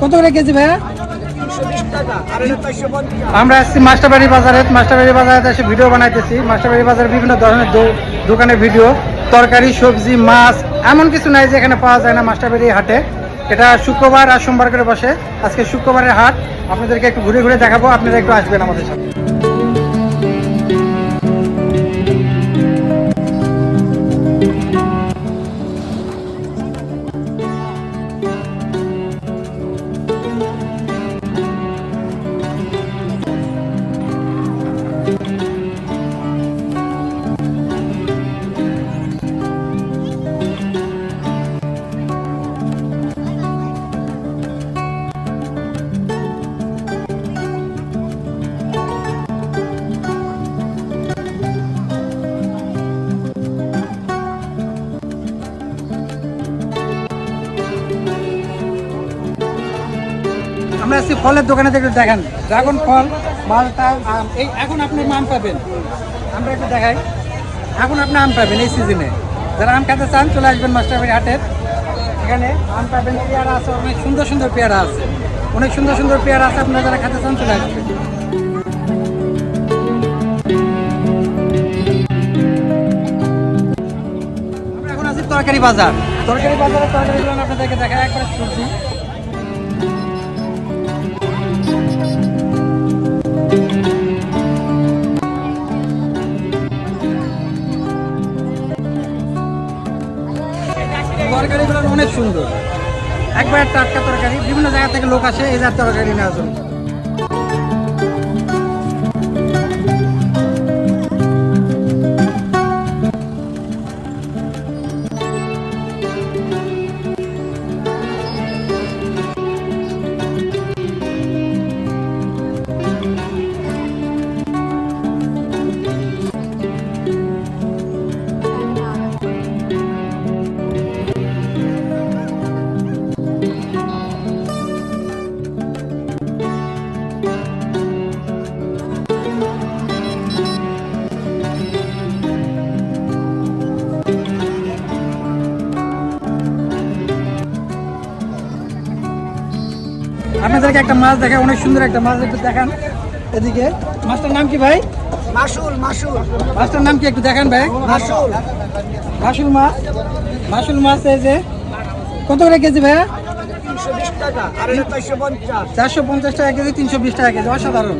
কত করে কেজি ভাইয়া? আমরা আসছি মাস্টারবাড়ি বাজারে মাস্টারবাড়ি বাজারে এসে ভিডিও বানাইতেছি। মাস্টারবাড়ি বাজারে বিভিন্ন ধরনের দোকানের ভিডিও তরকারি, সবজি, মাছ, এমন কিছু নাই যে এখানে পাওয়া যায় না মাস্টারবাড়ি হাটে। এটা শুক্রবার আর সোমবার করে বসে। আজকে শুক্রবারের হাট, আপনাদেরকে একটু ঘুরে ঘুরে দেখাবো, আপনারা একটু আসবেন আমাদের সাথে। আমরা আসছি ফলের দোকানে একটু দেখান, ড্রাগন ফল, মালটা, আম, এই এখন আপনি আম পাবেন। আমরা একটু দেখাই। এখন আপনি আম পাবেন এই সিজনে যারা আম খেতে চান, চলে আসবেন মাস্টারবাড়ি হাটের। এখানে আম পাবেন, পেয়ারা আছে, অনেক সুন্দর সুন্দর পেয়ারা আছে। অনেক সুন্দর সুন্দর পেয়ারা আছে, আপনারা যারা খেতে চান, চলে আসবেন। তরকারি বাজার। তরকারি বাজারে তরকারিগুলো আপনাদেরকে দেখায় একবার সবজি তরকারিগুলো অনেক সুন্দর। একবার টাটকা তরকারি, বিভিন্ন জায়গা থেকে লোক আসে এই তরকারি নেওয়ার জন্য। আপনাদেরকে একটা মাছ দেখা অনেক সুন্দর একটা মাছ একটু দেখান। এদিকে মাছটার নাম কি ভাই? মাসুল মাসুল মাছটার নাম কি একটু দেখান ভাই? মাসুল মাসুল মাছ। মাসুল মাছ এই যে। কত করে কেজি ভাইয়া? চারশো পঞ্চাশ টাকা কেজি তিনশো বিশ টাকা কেজি অসাধারণ।